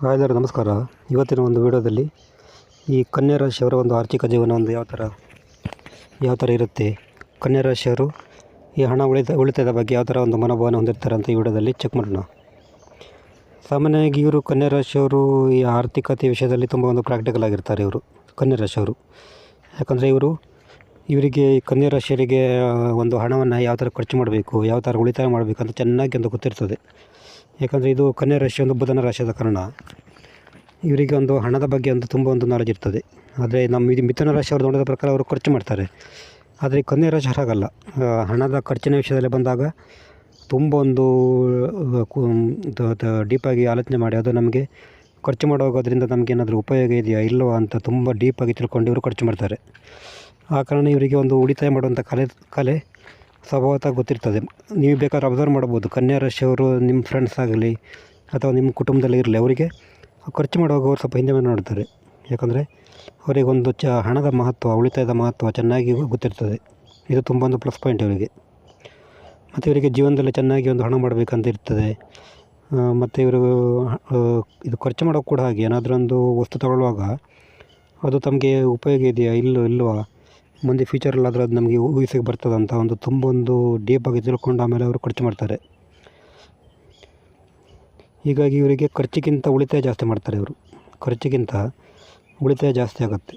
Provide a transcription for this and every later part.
Hi ನಮಸ್ಕಾರ. ಇವತ್ತಿನ ಒಂದು ವಿಡಿಯೋದಲ್ಲಿ ಈ ಕನ್ಯಾ ರಾಶಿಯವರ ಒಂದು ಆರ್ಥಿಕ ಜೀವನ ಒಂದು ಯಾವ ಥರ ಯಾವ ಥರ ಇರುತ್ತೆ? ಕನ್ಯಾ ರಾಶಿಯವರು ಈ ಹಣ ಉಳಿತ ಉಳಿತಾಯದ ಬಗ್ಗೆ ಯಾವ ಥರ ಒಂದು ಮನೋಭಾವನೆ ಹೊಂದಿರ್ತಾರೆ ಅಂತ ಈ ವಿಡಿಯೋದಲ್ಲಿ ಚೆಕ್ ಮಾಡೋಣ. ಸಾಮಾನ್ಯವಾಗಿ ಇವರು ಕನ್ಯಾ ರಾಶಿಯವರು ಈ ಆರ್ಥಿಕತೆ ವಿಷಯದಲ್ಲಿ ತುಂಬ ಒಂದು ಪ್ರಾಕ್ಟಿಕಲ್ ಆಗಿರ್ತಾರೆ ಇವರು ಕನ್ಯಾ ರಾಶಿಯವರು ಯಾಕಂದರೆ ಇವರು, ಇವರಿಗೆ ಕನ್ಯಾ ರಾಶಿಯವರಿಗೆ ಒಂದು ಹಣವನ್ನು ಯಾವ ಥರ ಖರ್ಚು ಮಾಡಬೇಕು, ಯಾವ ಥರ ಉಳಿತಾಯ ಮಾಡಬೇಕು ಅಂತ ಚೆನ್ನಾಗಿ ಒಂದು ಗೊತ್ತಿರ್ತದೆ. ಯಾಕಂದರೆ ಇದು ಕನ್ಯಾ ರಾಶಿ ಒಂದು ಬುಧನ ರಾಶಿಯಾದ ಕಾರಣ. ಇವರಿಗೆ ಒಂದು ಹಣದ ಬಗ್ಗೆ ಒಂದು ತುಂಬ ಒಂದು ನಾಲೆಜ್ ಇರ್ತದೆ. ಆದರೆ ನಮ್ಮ ಇದು ಮಿಥುನ ರಾಶಿ ಅವರು ನೋಡಿದ ಪ್ರಕಾರ ಅವರು ಖರ್ಚು ಮಾಡ್ತಾರೆ. ಆದರೆ ಕನ್ಯಾ ರಾಶಿ ಹಾಗಲ್ಲ. ಹಣದ ಖರ್ಚಿನ ವಿಷಯದಲ್ಲಿ ಬಂದಾಗ ತುಂಬ ಒಂದು ಡೀಪಾಗಿ ಆಲೋಚನೆ ಮಾಡಿ ಅದು ನಮಗೆ ಖರ್ಚು ಮಾಡುವಾಗ ಅದರಿಂದ ನಮಗೆ ಏನಾದರೂ ಉಪಯೋಗ ಇದೆಯಾ ಇಲ್ಲವಾ ಅಂತ ತುಂಬ ಡೀಪಾಗಿ ತಿಳ್ಕೊಂಡು ಇವರು ಖರ್ಚು ಮಾಡ್ತಾರೆ. ಆ ಕಾರಣ ಇವರಿಗೆ ಒಂದು ಉಳಿತಾಯ ಮಾಡುವಂಥ ಕಲೆ ಕಲೆ ಸ್ವಭಾವತಃ ಗೊತ್ತಿರ್ತದೆ. ನೀವು ಬೇಕಾದ್ರೆ ಅಬ್ಸರ್ವ್ ಮಾಡ್ಬೋದು. ಕನ್ಯಾ ರಾಶಿಯವರು ನಿಮ್ಮ ಫ್ರೆಂಡ್ಸ್ ಆಗಲಿ ಅಥವಾ ನಿಮ್ಮ ಕುಟುಂಬದಲ್ಲಿ ಇರಲಿ, ಅವರಿಗೆ ಖರ್ಚು ಮಾಡುವಾಗ ಅವ್ರು ಸ್ವಲ್ಪ ಹಿಂದೆ ಮೇಲೆ ನೋಡ್ತಾರೆ. ಯಾಕಂದರೆ ಅವರಿಗೆ ಒಂದು ಚ ಹಣದ ಮಹತ್ವ, ಉಳಿತಾಯದ ಮಹತ್ವ ಚೆನ್ನಾಗಿ ಗೊತ್ತಿರ್ತದೆ. ಇದು ತುಂಬ ಒಂದು ಪ್ಲಸ್ ಪಾಯಿಂಟ್ ಇವರಿಗೆ ಮತ್ತು ಇವರಿಗೆ ಜೀವನದಲ್ಲಿ ಚೆನ್ನಾಗಿ ಒಂದು ಹಣ ಮಾಡಬೇಕಂತ ಇರ್ತದೆ. ಮತ್ತು ಇವರು ಇದು ಖರ್ಚು ಮಾಡೋಕ್ಕೆ ಕೂಡ ಹಾಗೆ. ಏನಾದರೂ ಒಂದು ವಸ್ತು ತಗೊಳ್ಳುವಾಗ ಅದು ತಮಗೆ ಉಪಯೋಗ ಇದೆಯಾ? ಇಲ್ಲೋ ಇಲ್ವಾ? ಮುಂದೆ ಫ್ಯೂಚರಲ್ಲಾದರೂ ಅದು ನಮಗೆ ಊಹಿಸಿಗೆ ಬರ್ತದಂತ ಒಂದು ತುಂಬ ಒಂದು ಡೀಪಾಗಿ ತಿಳ್ಕೊಂಡು ಆಮೇಲೆ ಅವರು ಖರ್ಚು ಮಾಡ್ತಾರೆ. ಹೀಗಾಗಿ ಇವರಿಗೆ ಖರ್ಚಿಗಿಂತ ಉಳಿತಾಯ ಜಾಸ್ತಿ ಮಾಡ್ತಾರೆ ಇವರು. ಖರ್ಚಿಗಿಂತ ಉಳಿತಾಯ ಜಾಸ್ತಿ ಆಗುತ್ತೆ.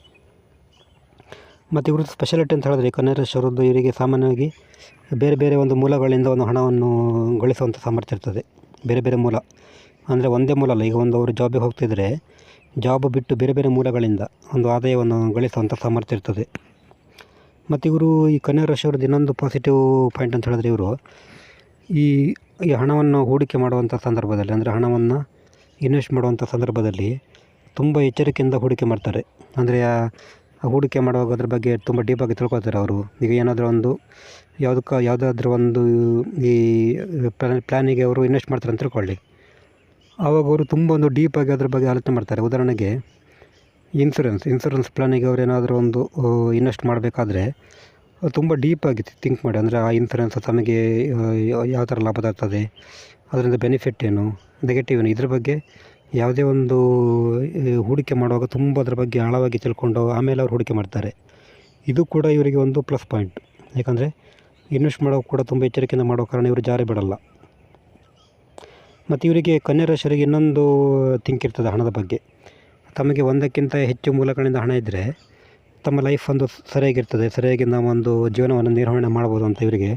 ಮತ್ತು ಇವರು ಸ್ಪೆಷಾಲಿಟಿ ಅಂತ ಹೇಳಿದ್ರೆ ಕನ್ಯಾ ಅವರದ್ದು ಇವರಿಗೆ ಸಾಮಾನ್ಯವಾಗಿ ಬೇರೆ ಬೇರೆ ಒಂದು ಮೂಲಗಳಿಂದ ಒಂದು ಹಣವನ್ನು ಗಳಿಸುವಂಥ ಸಾಮರ್ಥ್ಯ ಇರ್ತದೆ. ಬೇರೆ ಬೇರೆ ಮೂಲ. ಅಂದರೆ ಒಂದೇ ಮೂಲ ಅಲ್ಲ, ಈಗ ಒಂದು ಅವರು ಜಾಬಿಗೆ ಹೋಗ್ತಿದ್ರೆ ಜಾಬ್ ಬಿಟ್ಟು ಬೇರೆ ಬೇರೆ ಮೂಲಗಳಿಂದ ಒಂದು ಆದಾಯವನ್ನು ಗಳಿಸುವಂಥ ಸಾಮರ್ಥ್ಯ ಇರ್ತದೆ. ಮತ್ತು ಇವರು ಈ ಕನ್ಯಾ ರಾಶಿಯವ್ರದ್ದು ಇನ್ನೊಂದು ಪಾಸಿಟಿವ್ ಪಾಯಿಂಟ್ ಅಂತ ಹೇಳಿದ್ರೆ ಇವರು, ಈ ಈ ಹಣವನ್ನು ಹೂಡಿಕೆ ಮಾಡುವಂಥ ಸಂದರ್ಭದಲ್ಲಿ, ಅಂದರೆ ಹಣವನ್ನು ಇನ್ವೆಸ್ಟ್ ಮಾಡುವಂಥ ಸಂದರ್ಭದಲ್ಲಿ ತುಂಬ ಎಚ್ಚರಿಕೆಯಿಂದ ಹೂಡಿಕೆ ಮಾಡ್ತಾರೆ. ಅಂದರೆ ಹೂಡಿಕೆ ಮಾಡುವಾಗ ಅದ್ರ ಬಗ್ಗೆ ತುಂಬ ಡೀಪಾಗಿ ತಿಳ್ಕೊಳ್ತಾರೆ ಅವರು. ಈಗ ಏನಾದರೂ ಒಂದು, ಯಾವುದಕ್ಕೆ, ಯಾವುದಾದ್ರೂ ಒಂದು ಈ ಪ್ಲ್ಯಾನಿಗೆ ಅವರು ಇನ್ವೆಸ್ಟ್ ಮಾಡ್ತಾರೆ ಅಂತ ತಿಳ್ಕೊಳ್ಳಿ. ಆವಾಗ ಅವರು ತುಂಬ ಒಂದು ಡೀಪಾಗಿ ಅದ್ರ ಬಗ್ಗೆ ಆಲೋಚನೆ ಮಾಡ್ತಾರೆ. ಉದಾಹರಣೆಗೆ ಇನ್ಸೂರೆನ್ಸ್ ಇನ್ಸೂರೆನ್ಸ್ ಪ್ಲಾನಿಗೆ ಅವರೇನಾದರೂ ಒಂದು ಇನ್ವೆಸ್ಟ್ ಮಾಡಬೇಕಾದ್ರೆ ತುಂಬ ಡೀಪಾಗಿ ಥಿಂಕ್ ಮಾಡಿ. ಅಂದರೆ ಆ ಇನ್ಸೂರೆನ್ಸ್ ತಮಗೆ ಯಾವ ಥರ ಲಾಭ ತರ್ತದೆ ಅದರಿಂದ ಬೆನಿಫಿಟ್ ಏನು ನೆಗೆಟಿವ್ ಏನು, ಇದ್ರ ಬಗ್ಗೆ ಯಾವುದೇ ಒಂದು ಹೂಡಿಕೆ ಮಾಡುವಾಗ ತುಂಬ ಅದ್ರ ಬಗ್ಗೆ ಆಳವಾಗಿ ತಿಳ್ಕೊಂಡು ಆಮೇಲೆ ಅವ್ರು ಹೂಡಿಕೆ ಮಾಡ್ತಾರೆ. ಇದು ಕೂಡ ಇವರಿಗೆ ಒಂದು ಪ್ಲಸ್ ಪಾಯಿಂಟ್ ಯಾಕಂದರೆ ಇನ್ವೆಸ್ಟ್ ಮಾಡೋ ಕೂಡ ತುಂಬ ಎಚ್ಚರಿಕೆಯಿಂದ ಮಾಡೋ ಕಾರಣ ಇವರು ಜಾರಿ ಬಿಡಲ್ಲ. ಮತ್ತು ಇವರಿಗೆ ಕನ್ಯಾ ಇನ್ನೊಂದು ಥಿಂಕ್ ಇರ್ತದೆ ಹಣದ ಬಗ್ಗೆ. ತಮಗೆ ಒಂದಕ್ಕಿಂತ ಹೆಚ್ಚು ಮೂಲಗಳಿಂದ ಹಣ ಇದ್ದರೆ ತಮ್ಮ ಲೈಫ್ ಒಂದು ಸರಿಯಾಗಿರ್ತದೆ, ಸರಿಯಾಗಿ ನಾವು ಒಂದು ಜೀವನವನ್ನು ನಿರ್ವಹಣೆ ಮಾಡ್ಬೋದು ಅಂತ ಇವರಿಗೆ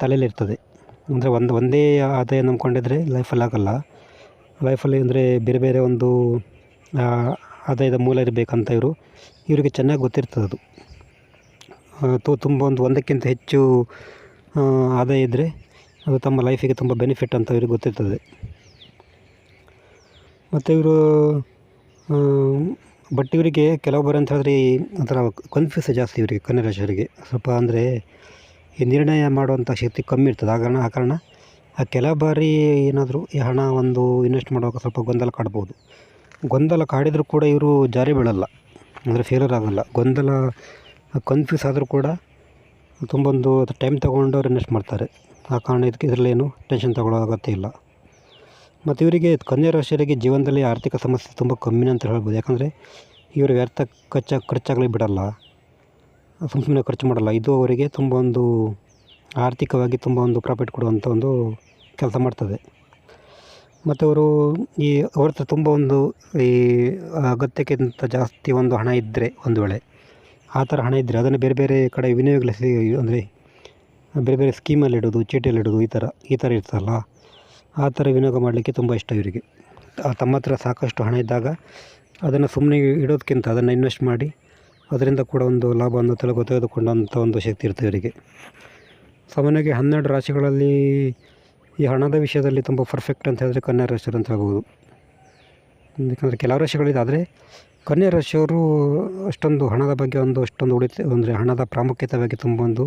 ತಲೆಯಲ್ಲಿರ್ತದೆ. ಅಂದರೆ ಒಂದು, ಒಂದೇ ಆದಾಯ ನಂಬ್ಕೊಂಡಿದ್ರೆ ಲೈಫಲ್ಲಿ ಆಗೋಲ್ಲ. ಲೈಫಲ್ಲಿ ಅಂದರೆ ಬೇರೆ ಬೇರೆ ಒಂದು ಆದಾಯದ ಮೂಲ ಇರಬೇಕಂತ ಇವರು, ಇವರಿಗೆ ಚೆನ್ನಾಗಿ ಗೊತ್ತಿರ್ತದೆ ಅದು. ತು, ತುಂಬ ಒಂದು ಒಂದಕ್ಕಿಂತ ಹೆಚ್ಚು ಆದಾಯ ಇದ್ದರೆ ಅದು ತಮ್ಮ ಲೈಫಿಗೆ ತುಂಬ ಬೆನಿಫಿಟ್ ಅಂತ ಇವ್ರಿಗೆ ಗೊತ್ತಿರ್ತದೆ. ಮತ್ತು ಇವರು ಬಟ್ ಇವರಿಗೆ ಕೆಲವೊಬ್ಬರು ಅಂತ ಹೇಳಿದ್ರೆ ಒಂಥರ ಕನ್ಫ್ಯೂಸ್ ಜಾಸ್ತಿ ಇವರಿಗೆ ಕನ್ಯಾ ರಾಶಿಯವರಿಗೆ ಸ್ವಲ್ಪ ಅಂದರೆ ಈ ನಿರ್ಣಯ ಮಾಡುವಂಥ ಶಕ್ತಿ ಕಮ್ಮಿ ಇರ್ತದೆ. ಆ ಕಾರಣ ಆ ಕಾರಣ ಆ ಕೆಲವು ಬಾರಿ ಏನಾದರೂ ಈ ಹಣ ಒಂದು ಇನ್ವೆಸ್ಟ್ ಮಾಡುವಾಗ ಸ್ವಲ್ಪ ಗೊಂದಲ ಕಾಡ್ಬೋದು. ಗೊಂದಲ ಕಾಡಿದರೂ ಕೂಡ ಇವರು ಜಾರಿ ಬೀಳಲ್ಲ. ಅಂದರೆ ಫೇಲರ್ ಆಗಲ್ಲ. ಗೊಂದಲ ಕನ್ಫ್ಯೂಸ್ ಆದರೂ ಕೂಡ ತುಂಬ ಒಂದು ಟೈಮ್ ತೊಗೊಂಡು ಅವ್ರು ಇನ್ವೆಸ್ಟ್ ಮಾಡ್ತಾರೆ. ಆ ಕಾರಣ ಇದಕ್ಕೆ ಇದರಲ್ಲೇನು ಟೆನ್ಷನ್ ತಗೊಳ್ಳೋ ಅಗತ್ಯ ಇಲ್ಲ. ಮತ್ತು ಇವರಿಗೆ ಕನ್ಯಾ ರಾಶಿಯವರಿಗೆ ಜೀವನದಲ್ಲಿ ಆರ್ಥಿಕ ಸಮಸ್ಯೆ ತುಂಬ ಕಮ್ಮಿನೇ ಅಂತ ಹೇಳ್ಬೋದು. ಯಾಕಂದರೆ ಇವರು ವ್ಯರ್ಥ ಖರ್ಚ ಖರ್ಚಾಗಲಿ ಬಿಡಲ್ಲ ಸುಮ್ಮ ಸುಮ್ಮನೆ ಖರ್ಚು ಮಾಡಲ್ಲ. ಇದು ಅವರಿಗೆ ತುಂಬ ಒಂದು ಆರ್ಥಿಕವಾಗಿ ತುಂಬ ಒಂದು ಪ್ರಾಫಿಟ್ ಕೊಡುವಂಥ ಒಂದು ಕೆಲಸ ಮಾಡ್ತದೆ. ಮತ್ತು ಅವರು ಈ ಅವ್ರ ಹತ್ರ ತುಂಬ ಒಂದು ಈ ಅಗತ್ಯಕ್ಕಿಂತ ಜಾಸ್ತಿ ಒಂದು ಹಣ ಇದ್ದರೆ ಒಂದು ವೇಳೆ, ಆ ಥರ ಹಣ ಇದ್ದರೆ ಅದನ್ನು ಬೇರೆ ಬೇರೆ ಕಡೆ ವಿನಿಯೋಗಿಸಿ ಅಂದರೆ ಬೇರೆ ಬೇರೆ ಸ್ಕೀಮಲ್ಲಿ ಇಡೋದು, ಚೀಟಿಯಲ್ಲಿ ಇಡೋದು ಈ ಥರ ಈ ಥರ ಇರ್ತಲ್ಲ ಆ ಥರ ವಿನಿಯೋಗ ಮಾಡಲಿಕ್ಕೆ ತುಂಬ ಇಷ್ಟ ಇವರಿಗೆ. ತಮ್ಮ ಹತ್ರ ಸಾಕಷ್ಟು ಹಣ ಇದ್ದಾಗ ಅದನ್ನು ಸುಮ್ಮನೆ ಇಡೋದಕ್ಕಿಂತ ಅದನ್ನು ಇನ್ವೆಸ್ಟ್ ಮಾಡಿ ಅದರಿಂದ ಕೂಡ ಒಂದು ಲಾಭವನ್ನು ತೆಗೆದು ತೆಗೆದುಕೊಂಡಂಥ ಒಂದು ಶಕ್ತಿ ಇರ್ತದೆ ಇವರಿಗೆ. ಸಾಮಾನ್ಯವಾಗಿ ಹನ್ನೆರಡು ರಾಶಿಗಳಲ್ಲಿ ಈ ಹಣದ ವಿಷಯದಲ್ಲಿ ತುಂಬ ಪರ್ಫೆಕ್ಟ್ ಅಂತ ಹೇಳಿದ್ರೆ ಕನ್ಯಾ ರಾಶಿಯವರು ಅಂತ ಹೇಳ್ಬೋದು. ಯಾಕಂದರೆ ಕೆಲವು ರಾಶಿಗಳಿದೆ, ಆದರೆ ಕನ್ಯಾ ರಾಶಿಯವರು ಅಷ್ಟೊಂದು ಹಣದ ಬಗ್ಗೆ ಒಂದು ಅಷ್ಟೊಂದು ಉಳಿತ, ಅಂದರೆ ಹಣದ ಪ್ರಾಮುಖ್ಯತೆ ಬಗ್ಗೆ ತುಂಬ ಒಂದು